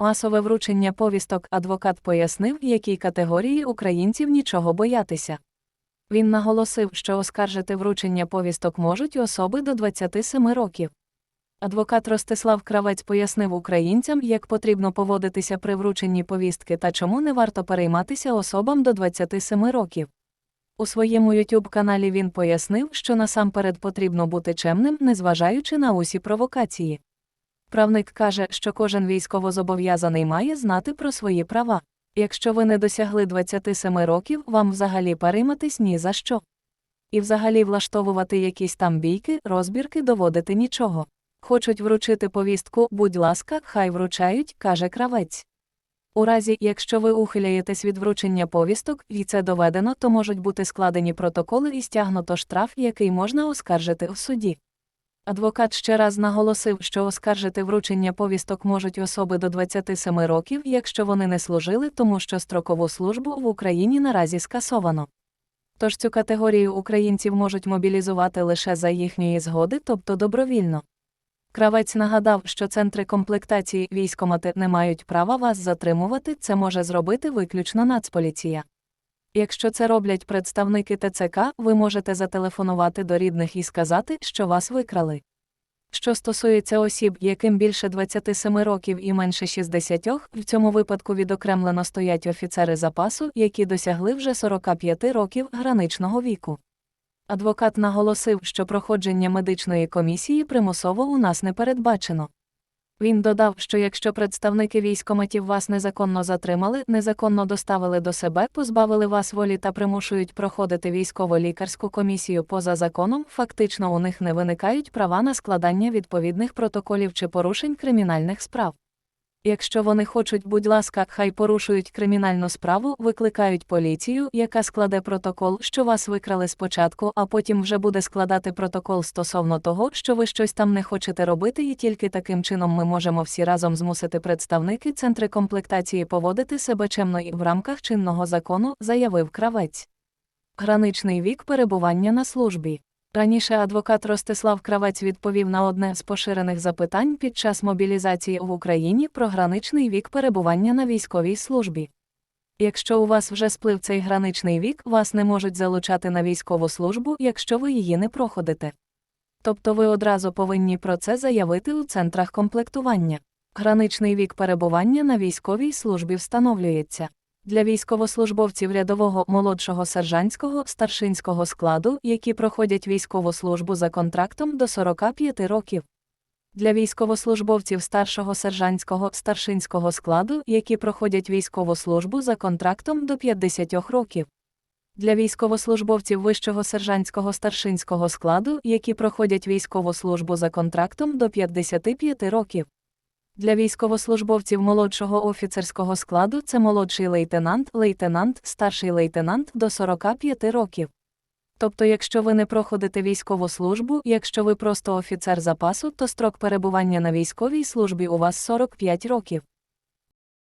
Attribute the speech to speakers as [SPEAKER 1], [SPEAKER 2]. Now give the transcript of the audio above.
[SPEAKER 1] Масове вручення повісток адвокат пояснив, якій категорії українців нічого боятися. Він наголосив, що оскаржити вручення повісток можуть особи до 27 років. Адвокат Ростислав Кравець пояснив українцям, як потрібно поводитися при врученні повістки та чому не варто перейматися особам до 27 років. У своєму youtube каналі він пояснив, що насамперед потрібно бути чемним, незважаючи на усі провокації. Правник каже, що кожен військовозобов'язаний має знати про свої права. Якщо ви не досягли 27 років, вам взагалі перейматись ні за що. І взагалі влаштовувати якісь там бійки, розбірки доводити нічого. Хочуть вручити повістку, будь ласка, хай вручають, каже кравець. У разі, якщо ви ухиляєтесь від вручення повісток, і це доведено, то можуть бути складені протоколи і стягнуто штраф, який можна оскаржити в суді. Адвокат ще раз наголосив, що оскаржити вручення повісток можуть особи до 27 років, якщо вони не служили, тому що строкову службу в Україні наразі скасовано. Тож цю категорію українців можуть мобілізувати лише за їхньої згоди, тобто добровільно. Кравець нагадав, що центри комплектації військомати не мають права вас затримувати, це може зробити виключно Нацполіція. Якщо це роблять представники ТЦК, ви можете зателефонувати до рідних і сказати, що вас викрали. Що стосується осіб, яким більше 27 років і менше 60, в цьому випадку відокремлено стоять офіцери запасу, які досягли вже 45 років граничного віку. Адвокат наголосив, що проходження медичної комісії примусово у нас не передбачено. Він додав, що якщо представники військоматів вас незаконно затримали, незаконно доставили до себе, позбавили вас волі та примушують проходити військово-лікарську комісію поза законом, фактично у них не виникають права на складання відповідних протоколів чи порушень кримінальних справ. Якщо вони хочуть, будь ласка, хай порушують кримінальну справу, викликають поліцію, яка складе протокол, що вас викрали спочатку, а потім вже буде складати протокол стосовно того, що ви щось там не хочете робити, і тільки таким чином ми можемо всі разом змусити представники центри комплектації поводити себе чемно і в рамках чинного закону, заявив кравець. Граничний вік перебування на службі. Раніше адвокат Ростислав Кравець відповів на одне з поширених запитань під час мобілізації в Україні про граничний вік перебування на військовій службі. Якщо у вас вже сплив цей граничний вік, вас не можуть залучати на військову службу, якщо ви її не проходите. Тобто ви одразу повинні про це заявити у центрах комплектування. Граничний вік перебування на військовій службі встановлюється для військовослужбовців рядового молодшого сержантського старшинського складу, які проходять військову службу за контрактом до 45 років. Для військовослужбовців старшого сержантського старшинського складу, які проходять військову службу за контрактом до 50 років. Для військовослужбовців вищого сержантського старшинського складу, які проходять військову службу за контрактом до 55 років. Для військовослужбовців молодшого офіцерського складу це молодший лейтенант, лейтенант, старший лейтенант до 45 років. Тобто, якщо ви не проходите військову службу, якщо ви просто офіцер запасу, то строк перебування на військовій службі у вас 45 років.